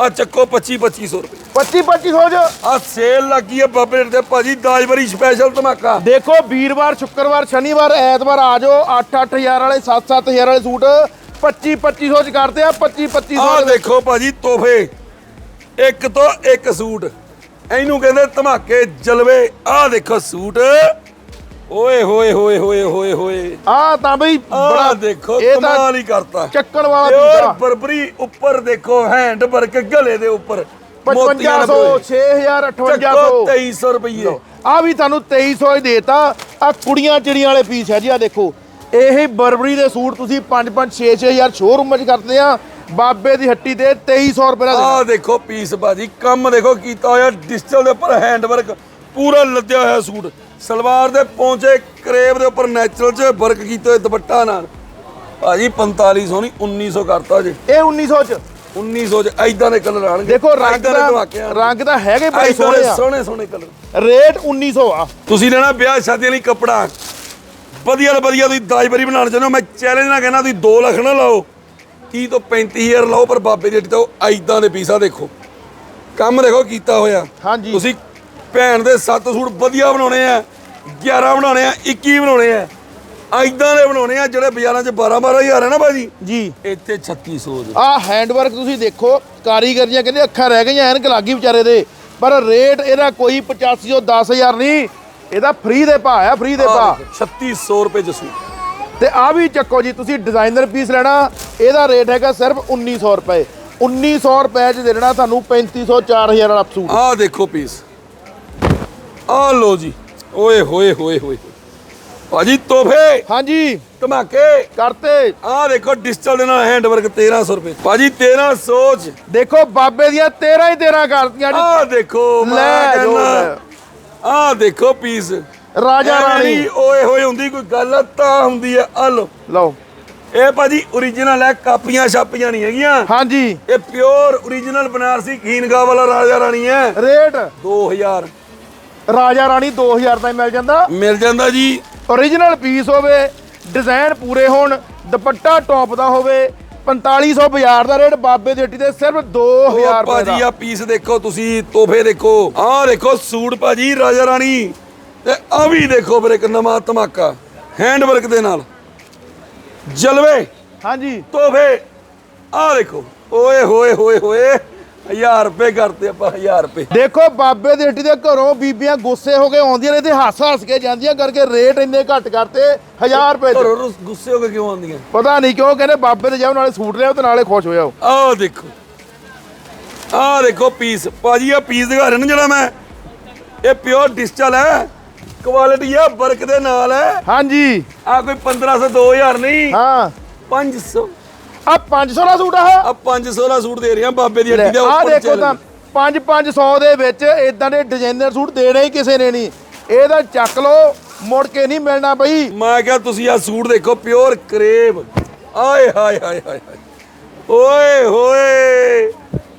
ਆ ਚੱਕੋ 25 2500 ਰੁਪਏ। 25 2500 ਚ? ਆ ਸੇਲ ਲੱਗੀ ਹੈ ਬਾਬੇ ਤੇ ਭਾਜੀ ਦਾਜਵਰੀ ਸਪੈਸ਼ਲ ਧਮਾਕਾ। ਦੇਖੋ ਵੀਰਵਾਰ ਸ਼ੁੱਕਰਵਾਰ ਸ਼ਨੀਵਾਰ ਐਤਵਾਰ ਆ ਜਾਓ 8 8000 ਵਾਲੇ 7 7000 ਵਾਲੇ ਸੂਟ 25 2500 ਚ ਕਰਦੇ ਆ 25 2500 ਆਹ ਦੇ ਵਿੱਚ। ਦੇਖੋ ਭਾਜੀ ਤੋਹਫੇ। ਇੱਕ ਤੋਂ ਇੱਕ ਸੂਟ। ਇਹਨੂੰ ਕਹਿੰਦੇ ਧਮਾਕੇ ਜਲਵੇ। ਆਹ ਦੇਖੋ ਸੂਟ। ਓਏ ਹੋਏ ਹੋਏ ਹੋਏ ਹੋਏ ਹੋਏ। ਆ ਤਾਂ ਬਈ ਬੜਾ ਦੇਖੋ ਕਮਾਲ ਹੀ ਕਰਤਾ। ਚੱਕਣ ਵਾਲਾ ਪੀਸ ਬਰਬਰੀ ਉੱਪਰ ਦੇਖੋ ਹੈਂਡ ਵਰਕ ਗਲੇ ਦੇ ਉੱਪਰ। 5500 6000 5800 2300 ਰੁਪਏ ਆ ਵੀ ਤੁਹਾਨੂੰ 2300 ਹੀ ਦੇਤਾ। ਆ ਕੁੜੀਆਂ ਚਿੜੀਆਂ ਵਾਲੇ ਪੀਸ ਹੈ ਜੀ ਆ ਦੇਖੋ। ਇਹ ਬਰਬਰੀ ਦੇ ਸੂਟ ਤੁਸੀਂ 5 5 6 6000 ਸ਼ੋਰੂਮ ਵਿੱਚ ਕਰਦੇ ਆ। ਬਾਬੇ ਦੀ ਹੱਟੀ ਤੇ 2300 ਰੁਪਏ ਦਾ ਦੇਖੋ ਪੀਸ ਬਾਜੀ ਕੰਮ ਦੇਖੋ ਕੀਤਾ ਹੋਇਆ ਡਿਜੀਟਲ ਦੇ ਉੱਪਰ ਹੈਂਡ ਵਰਕ ਪੂਰਾ ਲੱਦਿਆ ਹੋਇਆ ਸੂਟ। ਸਲਵਾਰ ਦੇ ਪੌਂਚੇ ਕਰੇਬ ਦੇ ਉੱਪਰ ਨੈਚੁਰਲ ਚ ਵਰਕ ਕੀਤੇ ਹੋਏ ਦੁਪੱਟਾ ਨਾਲ। ਭਾਜੀ 4500 ਨਹੀਂ 1900 ਕਰਤਾ ਜੇ। ਇਹ 1900 ਚ? 1900 ਚ ਐਦਾਂ ਦੇ ਕਲਰ ਆਣਗੇ। ਦੇਖੋ ਰੰਗ ਦੇ। ਰੰਗ ਦਾ ਹੈਗੇ ਏਦਾਂ ਸੋਹਣੇ ਸੋਹਣੇ ਸੋਹਣੇ ਕਲਰ ਰੇਟ 1900 ਆ। ਤੁਸੀਂ ਲੈਣਾ ਵਿਆਹ ਸ਼ਾਦੀਆਂ ਲਈ ਕੱਪੜਾ। ਵਧੀਆ ਵਧੀਆ ਤੁਸੀਂ ਦਾਜਬਰੀ ਬਣਾਉਣਾ ਚਾਹੁੰਦੇ ਹੋ ਮੈਂ ਚੈਲੰਜ ਨਾਲ ਕਹਿੰਦਾ ਤੁਸੀਂ 2 ਲੱਖ ਨਾ ਲਾਓ। ਕੀ ਤੋਂ 35000 ਲਾਓ ਪਰ ਬਾਬੇ ਦੀ ਹੱਟੀ ਤੋਂ ਐਦਾਂ ਦੇ ਪੀਸਾ ਦੇਖੋ। ਕੰਮ ਦੇਖੋ ਕੀਤਾ ਹੋਇਆ। ਹਾਂਜੀ। ਤੁਸੀਂ ਭੈਣ ਦੇ 7 ਸੂਟ ਵਧੀਆ ਬਣਾਉਣੇ ਆ 11 ਬਣਾਉਣੇ ਆ 21 ਬਣਾਉਣੇ ਆ। ਐਦਾਂ ਦੇ ਬਣਾਉਣੇ ਆ ਜਿਹੜੇ ਬਾਜ਼ਾਰਾਂ 'ਚ 12 12000 ਹੈ ਨਾ ਬਾਜੀ? ਜੀ। ਇੱਥੇ 3600 ਦੇ। ਆ ਹੈਂਡਵਰਕ ਤੁਸੀਂ ਦੇਖੋ ਕਾਰੀਗਰੀਆਂ ਕਹਿੰਦੇ ਅੱਖਾਂ ਰਹਿ ਗਈਆਂ ਐਨਕ ਲੱਗੀ ਵਿਚਾਰੇ ਦੇ। ਪਰ ਰੇਟ ਇਹਦਾ ਕੋਈ 8500 10000 ਨਹੀਂ। ਇਹਦਾ ਫ੍ਰੀ ਦੇ ਭਾਅ ਆ ਫ੍ਰੀ ਦੇ ਭਾਅ। 3600 ਰੁਪਏ ਚ ਸੂਟ। ਤੇ ਆ ਵੀ ਚੱਕੋ ਜੀ ਤੁਸੀਂ ਡਿਜ਼ਾਈਨਰ ਪੀਸ ਲੈਣਾ ਇਹਦਾ ਰੇਟ ਹੈਗਾ ਸਿਰਫ 1900 ਰੁਪਏ। 1900 ਰੁਪਏ ਚ ਦੇ ਦੇਣਾ ਤੁਹਾਨੂੰ 3500 4000 ਵਾਲਾ ਸੂਟ। ਆਹ ਦੇਖੋ ਪੀਸ ਆਹ ਲੋ ਜੀ। ਓਏ ਹੋਏ ਹੋਏ ਹੋਏ। ਭਾਜੀ ਤੋਹਫੇ। ਹਾਂਜੀ। ਧਮਾਕੇ। ਕਰਤੇ। ਆਹ ਦੇਖੋ ਡਿਜੀਟਲ ਦੇ ਨਾਲ ਹੈਂਡ ਵਰਕ 1300 ਰੁਪਏ। ਭਾਜੀ 1300 ਚ। ਦੇਖੋ ਬਾਬੇ ਦੀਆਂ 13 ਹੀ 13 ਕਰਤੀਆਂ ਜੀ ਆਹ ਦੇਖੋ ਲੈ ਜੋ ਆਹ ਦੇਖੋ ਪੀਸ। ਰਾਜਾ ਰਾਣੀ। ਓਏ ਹੋਏ ਹੁੰਦੀ ਕੋਈ ਗੱਲ ਤਾਂ ਹੁੰਦੀ ਹੈ ਆ ਲੋ ਲਓ। ਇਹ ਭਾਜੀ origignal ਹੈ ਕਾਪੀਆਂ ਛਾਪੀਆਂ ਨਹੀਂ ਹੈਗੀਆਂ। ਹਾਂਜੀ। ਇਹ ਪਿਓਰ origignal ਬਨਾਰਸੀ ਖੀਨਗਾ ਵਾਲਾ ਰਾਜਾ ਰਾਣੀ ਹੈ। ਰੇਟ। 2000 ਰਾਜਾ ਰਾਣੀ 2000 ਦਾ ਹੀ ਮਿਲ ਜਾਂਦਾ। ਮਿਲ ਜਾਂਦਾ ਜੀ। ਓਰੀਜਨਲ ਪੀਸ ਹੋਵੇ ਡਿਜ਼ਾਈਨ ਪੂਰੇ ਹੋਣ ਦੁਪੱਟਾ ਟੌਪ ਦਾ ਹੋਵੇ 4500 ਬਾਜ਼ਾਰ ਦਾ ਰੇਟ ਬਾਬੇ ਦੀ ਹੱਟੀ ਤੇ ਸਿਰਫ 2000 ਉਹ ਰੁਪਏ ਭਾਜੀ ਦਾ ਆ ਪੀਸ ਦੇਖੋ ਤੁਸੀਂ ਤੋਹਫੇ ਦੇਖੋ। ਆਹ ਦੇਖੋ ਸੂਟ ਭਾਜੀ ਰਾਜਾ ਰਾਣੀ। ਤੇ ਆ ਵੀ ਦੇਖੋ ਫਿਰ ਇੱਕ ਨਵਾਂ ਧਮਾਕਾ ਹੈਂਡ ਵਰਕ ਦੇ ਨਾਲ। ਜਲਵੇ ਹਾਂਜੀ। ਤੋਹਫੇ ਆਹ ਦੇਖੋ। ਓਏ ਹੋਏ ਹੋਏ ਹੋਏ। 1000 ਰੁਪਏ ਕਰਤੇ ਆਪਾਂ 1000 ਰੁਪਏ। ਦੇਖੋ ਬਾਬੇ ਦੀ ਹੱਟੀ ਦੇ ਘਰੋਂ ਬੀਬੀਆਂ ਗੁੱਸੇ ਹੋ ਕੇ ਆਉਂਦੀਆਂ ਨੇ ਤੇ ਹੱਸ ਹੱਸ ਕੇ ਜਾਂਦੀਆਂ ਕਰਕੇ ਰੇਟ ਇੰਨੇ ਘੱਟ ਕਰਤੇ 1000 ਰੁਪਏ ਚ। ਘਰੋਂ ਰੁੱਸ- ਗੁੱਸੇ ਹੋ ਕੇ ਕਿਉਂ ਆਉਂਦੀਆਂ? ਪਤਾ ਨਹੀਂ ਕਿਉਂ ਕਹਿੰਦੇ ਬਾਬੇ ਦੇ ਜਾਓ ਨਾਲੇ ਸੂਟ ਲਿਆਓ ਤੇ ਨਾਲੇ ਖੁਸ਼ ਹੋ ਜਾਓ। ਆਹ ਦੇਖੋ ਆਹ ਦੇਖੋ ਪੀਸ। ਭਾਜੀ ਆ ਪੀਸ ਦਿਖਾ ਰਿਹਾ ਨਾ ਜਿਹੜਾ ਮੈਂ। ਇਹ ਪਿਓਰ ਡਿਜੀਟਲ ਹੈ। ਕੁਆਲਿਟੀ ਆ ਵਰਕ ਦੇ ਨਾਲ ਹੈ। ਹਾਂਜੀ। ਆ ਕੋਈ 1500 2000 ਨਹੀਂ। ਹਾਂ। 500 ਆ 500 ਦਾ ਸੂਟ ਆ ਆ 500 ਦਾ ਸੂਟ ਦੇ ਰਹੇ ਆ ਬਾਬੇ ਦੀ ਹੱਟੀ ਦੇ ਆ ਦੇਖੋ। ਤਾਂ 5 500 ਦੇ ਵਿੱਚ ਇਦਾਂ ਦੇ ਡਿਜ਼ਾਈਨਰ ਸੂਟ ਦੇਣੇ ਹੀ ਕਿਸੇ ਨੇ ਨਹੀਂ। ਇਹਦਾ ਚੱਕ ਲਓ ਮੁੜ ਕੇ ਨਹੀਂ ਮਿਲਣਾ ਬਈ। ਮੈਂ ਕਿਹਾ ਤੁਸੀਂ ਆ ਸੂਟ ਦੇਖੋ ਪਿਓਰ ਕਰੇਬ ਆਏ ਹਾਏ ਹਾਏ। ਓਏ ਹੋਏ।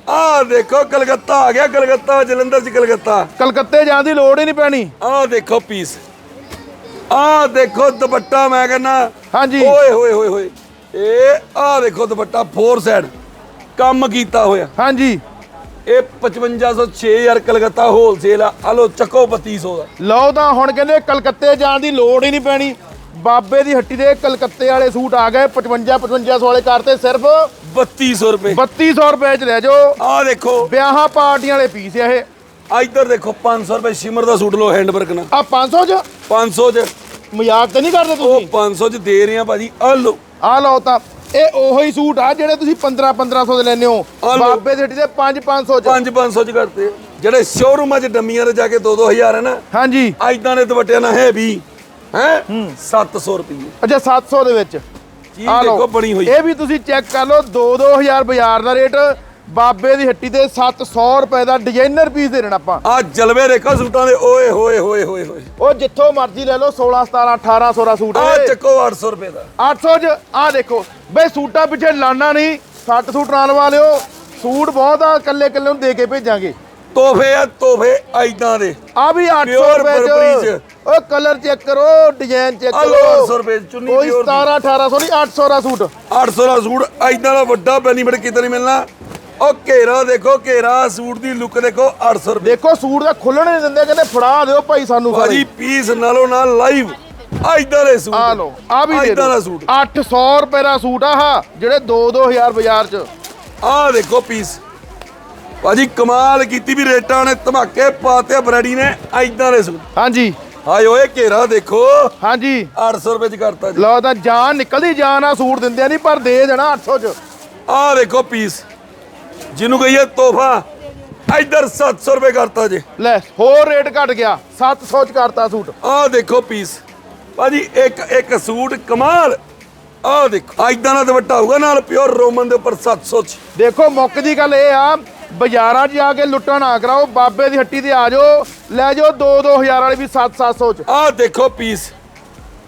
ਆ ਦੇਖੋ ਕਲਕੱਤਾ ਆ ਗਿਆ ਕਲਕੱਤਾ ਜਲੰਧਰ ਚ ਕਲਕੱਤਾ। ਕਲਕੱਤੇ ਜਾਣ ਦੀ ਲੋੜ ਹੀ ਨਹੀਂ ਪੈਣੀ। ਆ ਦੇਖੋ ਪੀਸ ਆ ਦੇਖੋ ਦੁਪੱਟਾ ਮੈਂ ਕਹਿੰਦਾ। ਹਾਂਜੀ। ਓਏ ਹੋਏ ਹੋਏ ਹੋਏ। ਇਹ ਆ ਦੇਖੋ ਦੁਪੱਟਾ ਫੋਰ ਸਾਈਡ ਕੰਮ ਕੀਤਾ ਹੋਇਆ। ਹਾਂਜੀ। ਇਹ 5500 6000 ਕਲਕੱਤਾ ਹੋਲਸੇਲ ਆ। ਆ ਲੋ ਚੱਕੋ 3200 ਦਾ। ਲਓ ਤਾਂ ਹੁਣ ਕਹਿੰਦੇ ਕਲਕੱਤੇ ਜਾਣ ਦੀ ਲੋੜ ਹੀ ਨਹੀਂ ਪੈਣੀ। ਬਾਬੇ ਦੀ ਹੱਟੀ ਦੇ ਕਲਕੱਤੇ ਵਾਲੇ ਸੂਟ ਆ ਗਏ 55 5500 ਵਾਲੇ ਕਰਤੇ ਸਿਰਫ 3200 ਰੁਪਏ। 3200 ਰੁਪਏ ਚ ਲੈ ਜਾਓ। ਆ ਦੇਖੋ। ਵਿਆਹਾਂ ਪਾਰਟੀਆਂ ਵਾਲੇ ਪੀਸ ਆ ਇਹ। ਆ ਇੱਧਰ ਦੇਖੋ 500 ਰੁਪਏ ਸ਼ਿਮਰ ਦਾ ਸੂਟ ਲੋ ਹੈਂਡ ਵਰਕ ਨਾਲ। ਆ 500 ਚ? 500 ਚ। ਮਜ਼ਾਕ ਤਾਂ ਨਹੀਂ ਕਰਦੇ ਉਹ ਤੁਸੀਂ? 500 ਚ ਦੇ ਰਹੇ ਆ ਭਾਜੀ। ਆ ਲੋ ਆ ਲਓ ਤਾਂ ਇਹ ਉਹੀ ਸੂਟ ਆ ਜਿਹੜੇ ਤੁਸੀਂ 15 1500 ਦੇ ਲੈਨੇ ਹੋ। ਬਾਬੇ ਦੀ ਹੱਟੀ ਦੇ 5 500 ਚ 5 500 ਚ ਕਰਤੇ। ਜਿਹੜੇ ਸ਼ੋਰੂਮਾਂ 'ਚ ਡੰਮੀਆਂ ਤੇ ਜਾ ਕੇ 2 2000 ਹੈ ਨਾ? ਹਾਂਜੀ। ਐਦਾਂ ਦੇ ਦੁਪੱਟਿਆਂ ਨਾਲ ਹੈ? ਵੀ ਹੈ 700 ਰੁਪਏ ਅੱਛਾ 700 ਦੇ ਵਿੱਚ। ਚੀਜ਼ ਆ ਲਓ। ਦੇਖੋ ਬਣੀ ਹੋਈ। ਇਹ ਵੀ ਤੁਸੀਂ ਚੈੱਕ ਕਰ ਲਓ 2-2000 ਬਾਜ਼ਾਰ ਦਾ ਰੇਟ। ਬਾਬੇ ਦੀ ਹੱਟੀ ਤੇ 700 ਰੁਪਏ ਦਾ ਡਿਜ਼ਾਈਨਰ ਪੀਸ ਦੇ ਦੇਣਾ ਆਪਾਂ। ਆ ਜਲਵੇ ਦੇਖੋ ਸੂਟਾਂ ਦੇ ਓਏ ਹੋਏ ਹੋਏ ਹੋਏ ਹੋਏ। ਉਹ ਜਿੱਥੋਂ ਮਰਜ਼ੀ ਲੈ ਲਓ 16 17 1800 ਦਾ ਸੂਟ ਆ ਚੱਕੋ 800 ਰੁਪਏ ਦਾ। 800 ਚ ਆ ਦੇਖੋ ਬਈ ਸੂਟਾਂ ਪਿੱਛੇ ਲਾਣਾ ਨਹੀਂ 60 ਸੂਟ ਨਾਲ ਲਵਾ ਲਿਓ। ਸੂਟ ਬਹੁਤ ਆ ਕੱਲੇ ਕੱਲੇ ਨੂੰ ਦੇ ਕੇ ਭੇਜਾਂਗੇ। ਤੋਹਫੇ ਆ ਤੋਹਫੇ ਐਦਾਂ ਦੇ। ਆ ਵੀ 800 Pure ਰੁਪਏ ਚ। ਚ। ਉਹ ਕਲਰ ਚੈੱਕ ਕਰੋ ਡਿਜ਼ਾਈਨ ਚੈੱਕ ਆ ਕਰੋ। ਲਓ 800 ਰੁਪਏ ਚ, ਚੁੰਨੀ ਕੋਈ pure ਦੀ। 17 1800 ਨਹੀਂ 800 ਦਾ ਸੂਟ। 800 ਦਾ ਸੂਟ ਐਦਾਂ ਦਾ ਵੱਡਾ ਬੈਨੀਫਿਟ ਕਿਤੇ ਨਹੀਂ ਮਿਲਣਾ। ਉਹ ਘੇਰਾ ਦੇਖੋ ਘੇਰਾ ਸੂਟ ਦੀ ਲੁੱਕ ਦੇਖੋ 800 ਰੁਪਏ। ਦੇਖੋ ਸੂਟ ਦਾ ਖੁੱਲਣ ਨਹੀਂ ਦਿੰਦੇ ਕਹਿੰਦੇ ਫੜਾ ਦਿਓ ਭਾਈ ਸਾਨੂੰ ਭਾਜੀ ਪੀਸ ਨਾਲੋਂ ਨਾਲ ਲਾਈਵ ਐਦਾਂ ਦੇ ਸੂਟ। ਆ ਲਓ ਆ ਵੀ ਦੇ ਐਦਾਂ ਦਾ ਸੂਟ। 800 ਰੁਪਏ ਦਾ ਸੂਟ ਆ ਆਹ, ਜਿਹੜੇ 2-2000 ਬਾਜ਼ਾਰ ਚ। ਆਹ ਦੇਖੋ ਪੀਸ ਭਾਜੀ ਕਮਾਲ ਕੀਤੀ ਵੀ ਰੇਟਾਂ ਨੇ ਧਮਾਕੇ ਪਾਤੇ ਬਰੈਡੀ ਨੇ ਐਦਾਂ ਦੇ ਸੂਟ। ਹਾਂਜੀ। ਹਾਏ ਓਏ ਘੇਰਾ ਦੇਖੋ। ਹਾਂਜੀ। 800 ਰੁਪਏ ਚ ਕਰਤਾ ਜੀ। ਲਓ ਤਾਂ ਜਾਨ ਨਿਕਲਦੀ ਜਾਨ ਆ ਸੂਟ ਦਿੰਦੇ ਆ ਨਹੀਂ ਪਰ ਦੇ ਦੇਣਾ 800 ਚ। ਆਹ ਦੇਖੋ ਪੀਸ ਜਿਹਨੂੰ ਕਹੀਏ ਤੋਹਫਾ। ਇੱਧਰ 700 ਰੁਪਏ ਕਰਤਾ ਜੀ। ਲੈ ਹੋਰ ਰੇਟ ਘਟ ਗਿਆ। 700 ਚ ਕਰਤਾ ਸੂਟ। ਆਹ ਦੇਖੋ ਪੀਸ। ਭਾਜੀ ਇੱਕ ਇੱਕ ਸੂਟ ਕਮਾਲ। ਆਹ ਦੇਖੋ ਐਦਾਂ ਦਾ ਦੁਪੱਟਾ ਹੋਊਗਾ ਨਾਲ ਪਿਓਰ ਰੋਮਨ ਦੇ ਉੱਪਰ 700 ਚ। ਦੇਖੋ ਮੁੱਕ ਦੀ ਗੱਲ ਇਹ ਆ ਬਾਜ਼ਾਰਾਂ 'ਚ ਜਾ ਕੇ ਲੁੱਟਾ ਨਾ ਕਰਾਓ ਬਾਬੇ ਦੀ ਹੱਟੀ ਤੇ ਆ ਜਾਓ। ਲੈ ਜਾਓ 2-2000 ਵਾਲੇ ਵੀ 7-700 ਚ। ਆਹ ਦੇਖੋ ਪੀਸ।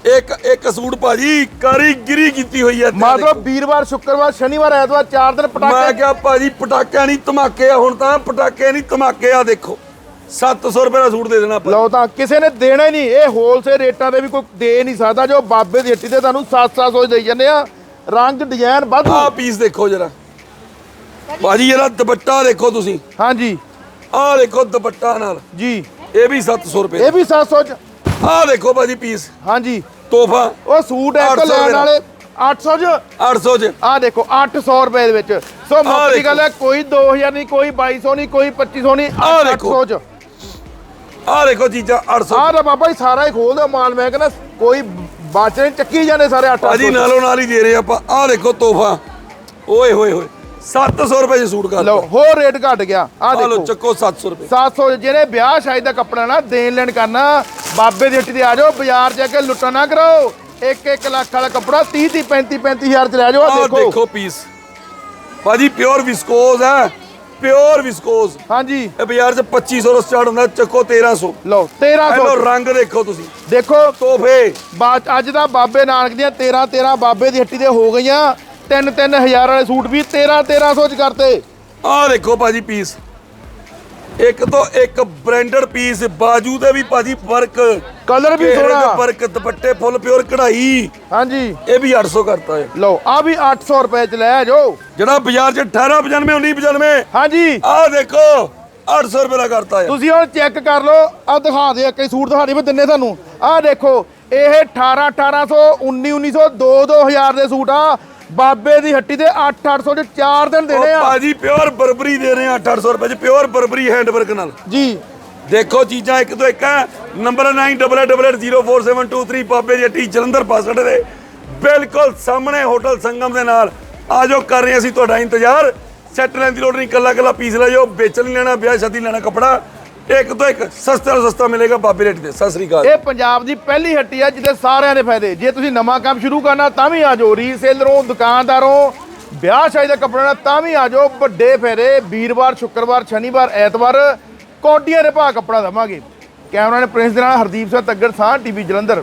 ਇੱਕ ਇੱਕ ਸੂਟ ਭਾਜੀ ਕਾਰੀਗਰੀ ਕੀਤੀ ਹੋਈ ਹੈ ਮਤਲਬ ਵੀਰਵਾਰ ਸ਼ੁੱਕਰਵਾਰ ਸ਼ਨੀਵਾਰ ਐਤਵਾਰ ਚਾਰ ਦਿਨ ਮੈਂ ਪਟਾਕੇ ਕਿਹਾ ਭਾਜੀ ਪਟਾਕਿਆਂ ਨਹੀਂ ਧਮਾਕੇ ਆ ਹੁਣ ਤਾਂ ਪਟਾਕੇ ਨਹੀਂ ਧਮਾਕੇ ਆ ਦੇਖੋ। 700 ਰੁਪਏ ਦਾ ਸੂਟ ਦੇ ਦੇਣਾ ਲਓ ਤਾਂ ਕਿਸੇ ਨੇ ਦੇਣਾ ਹੀ ਨਹੀਂ। ਇਹ ਹੋਲਸੇਲ ਰੇਟਾਂ ਦੇ ਵੀ ਕੋਈ ਦੇ ਨਹੀਂ ਸਕਦਾ ਜੋ ਬਾਬੇ ਦੀ ਹੱਟੀ ਤੇ ਤੁਹਾਨੂੰ 7-700 ਦੇਈ ਜਾਂਦੇ ਆ। ਰੰਗ ਡਿਜ਼ਾਈਨ ਵਾਧੂ। ਆਹ ਪੀਸ ਦੇਖੋ ਜਰਾ। ਭਾਜੀ ਇਹਦਾ ਦੁਪੱਟਾ ਦੇਖੋ ਤੁਸੀਂ। ਹਾਂਜੀ। ਆਹ ਦੇਖੋ ਦੁਪੱਟਾ ਨਾਲ। ਜੀ। ਇਹ ਵੀ 700 ਰੁਪਏ ਇਹ ਵੀ 700 ਚ ਆਹ ਦੇਖੋ ਭਾਜੀ ਪੀਸ ਹਾਂਜੀ। ਤੋਹਫਾ। ਉਹ ਸੂਟ ਇੱਕ 800 ਲੈਣ ਦਾ। ਵਾਲੇ 800 ਚ? 800 ਚ। ਆ ਦੇਖੋ 800 ਰੁਪਏ ਦੇ ਵਿੱਚ। ਸੋ ਦੀ ਦੇਖੋ। ਗੱਲ ਹੈ ਕੋਈ 2000 ਨਹੀਂ ਕੋਈ 2200 ਨਹੀਂ ਕੋਈ 2500 ਨਹੀਂ ਆਹ 800 ਦੇਖੋ। ਚ। ਆਹ ਦੇਖੋ ਚੀਜ਼ਾਂ 800 ਆਹ ਤਾਂ ਬਾਬਾ ਜੀ ਸਾਰਾ ਹੀ ਖੋਲ ਦਿਓ ਮਾਲ ਮੈਂ ਕਹਿੰਦਾ ਕੋਈ ਬਾਚੇ ਚੱਕੀ ਜਾਂਦੇ ਸਾਰੇ 800 ਭਾਜੀ ਨਾਲੋਂ ਨਾਲ ਹੀ ਦੇ ਰਹੇ ਆਪਾਂ। ਆਹ ਦੇਖੋ ਤੋਹਫਾ। ਓਏ ਹੋਏ ਹੋਏ 700 ਰੁਪਏ ਚ ਸੂਟ ਕਰ ਲਓ ਹੋਰ ਰੇਟ ਘਟ ਗਿਆ। ਆ ਆਹ ਦੇਖੋ। ਚੱਕੋ 700 ਰੁਪਏ। 700 ਜਿਹੜੇ ਵਿਆਹ ਸ਼ਾਦੀ ਦਾ ਕੱਪੜਾ ਨਾ ਦੇਣ ਲੈਣ ਕਰਨਾ ਬਾਬੇ ਦੀ ਹੱਟੀ ਤੇ ਆ ਜਾਓ ਬਾਜ਼ਾਰ ਜਾ ਕੇ ਲੁੱਟਾ ਨਾ ਕਰੋ। 1-1 ਲੱਖ ਵਾਲਾ ਕੱਪੜਾ 30 30 35 35000 ਚ ਲੈ ਜਾਓ ਆਹ ਦੇਖੋ। ਦੇਖੋ ਪੀਸ ਭਾਜੀ ਪਿਓਰ ਵਿਸਕੋਜ਼ ਹੈ। ਪਿਓਰ ਵਿਸਕੋਜ਼ ਹਾਂਜੀ। ਇਹ ਬਾਜ਼ਾਰ ਚ 2500 ਤੋਂ ਸਟਾਰਟ ਹੁੰਦਾ ਚੱਕੋ 1300 ਲਓ 1300 ਇਹੋ ਰੰਗ ਦੇਖੋ ਤੁਸੀਂ। ਦੇਖੋ। ਤੋਹਫੇ। ਬਾਅਦ ਅੱਜ ਦਾ ਬਾਬੇ ਨਾਨਕ ਦੀਆਂ 13 13 ਬਾਬੇ ਦੀ ਹੱਟੀ ਦੇ ਹੋ ਗਈਆਂ 3 3000 ਵਾਲੇ ਸੂਟ ਵੀ 13 1300 ਚ ਕਰਤੇ। ਆਹ ਦੇਖੋ ਭਾਜੀ ਪੀਸ ਇੱਕ ਤੋਂ ਇੱਕ ਬ੍ਰਾਂਡਡ ਪੀਸ ਬਾਜੂ ਤੇ ਵੀ ਭਾਜੀ ਵਰਕ ਕਲਰ ਵੀ ਸੋਹਣਾ। ਵਰਕ ਦੁਪੱਟੇ ਫੁੱਲ ਪਿਓਰ ਕਢਾਈ। ਹਾਂਜੀ। ਇਹ ਵੀ 800 ਕਰਤਾ ਹੈ ਲਓ ਆ ਵੀ 800 ਰੁਪਏ ਚ ਲੈ ਜਾਓ ਜਿਹੜਾ ਬਾਜ਼ਾਰ 'ਚ 1895 1995 ਹਾਂਜੀ। ਆਹ ਦੇਖੋ 800 ਰੁਪਏ ਦਾ ਕਰਤਾ ਹੈ ਤੁਸੀਂ ਹੁਣ ਚੈੱਕ ਕਰ ਲਓ ਆ ਦਿਖਾ ਦੇ ਕਈ ਸੂਟ ਦਿਖਾ ਦੇ ਮੈਂ ਦਿੰਨੇ ਤੁਹਾਨੂੰ। ਆਹ ਦੇਖੋ ਇਹ 18 1800 19 1900 2 2000 ਦੇ ਸੂਟ ਆ। ਬਾਬੇ ਦੀ ਹੱਟੀ ਤੇ 8 800 ਚ 4 ਦਿਨ ਦੇਣੇ ਆ। ਭਾਜੀ ਪਿਓਰ ਬਰਬਰੀ ਦੇ ਰਹੇ ਆ 800 ਰੁਪਏ 'ਚ ਪਿਓਰ ਬਰਬਰੀ ਹੈਂਡ ਵਰਕ ਨਾਲ। ਜੀ। ਦੇਖੋ ਚੀਜ਼ਾਂ ਇੱਕ ਤੋਂ ਇੱਕ ਹੈ। ਨੰਬਰ 9888047223 ਬਾਬੇ ਦੀ ਹੱਟੀ ਜਲੰਧਰ ਪਾਸੜ ਦੇ ਬਿਲਕੁਲ ਸਾਹਮਣੇ ਹੋਟਲ ਸੰਗਮ ਦੇ ਨਾਲ। ਆਜੋ ਕਰ ਰਹੇ ਅਸੀਂ ਤੁਹਾਡਾ ਇੰਤਜ਼ਾਰ। ਸੈੱਟ ਲੈਣ ਦੀ ਲੋੜ ਨਹੀਂ ਕੱਲਾ ਕੱਲਾ ਪੀਸ ਲੈ ਜਾਓ। ਵੇਚ ਨਹੀਂ ਲੈਣਾ ਵਿਆਹ ਸ਼ਾਦੀ ਲੈਣਾ ਕੱਪੜਾ। ਇੱਕ ਤੋਂ ਇੱਕ ਸਸਤਾ ਤੋਂ ਸਸਤਾ ਮਿਲੇਗਾ ਬਾਬੇ ਰੇਟ ਤੇ। ਸਤਿ ਸ੍ਰੀ ਅਕਾਲ। ਇਹ ਪੰਜਾਬ ਦੀ ਪਹਿਲੀ ਹੱਟੀ ਆ ਜਿੱਥੇ ਸਾਰਿਆਂ ਦੇ ਫਾਇਦੇ। ਜੇ ਤੁਸੀਂ ਨਵਾਂ ਕੰਮ ਸ਼ੁਰੂ ਕਰਨਾ ਤਾਂ ਵੀ ਆ ਜਾਓ। ਰੀਸੇਲਰੋਂ, ਦੁਕਾਨਦਾਰੋਂ ਵਿਆਹ ਸ਼ਾਦੀ ਦਾ ਕੱਪੜਾ ਲੈਣਾ ਤਾਂ ਵੀ ਆ ਜਾਓ। ਵੱਡੇ ਫਾਇਦੇ ਵੀਰਵਾਰ, ਸ਼ੁੱਕਰਵਾਰ, ਸ਼ਨੀਵਾਰ, ਐਤਵਾਰ, ਕੋਡੀਆਂ ਦੇ ਭਾਅ ਕੱਪੜਾ ਦਵਾਂਗੇ। ਕੈਮਰਾ ਨੇ ਪ੍ਰਿੰਸ ਦੇ ਨਾਲ ਹਰਦੀਪ ਸਿੰਘ ਤੱਗੜ ਸਾਹ ਟੀਵੀ, ਜਲੰਧਰ।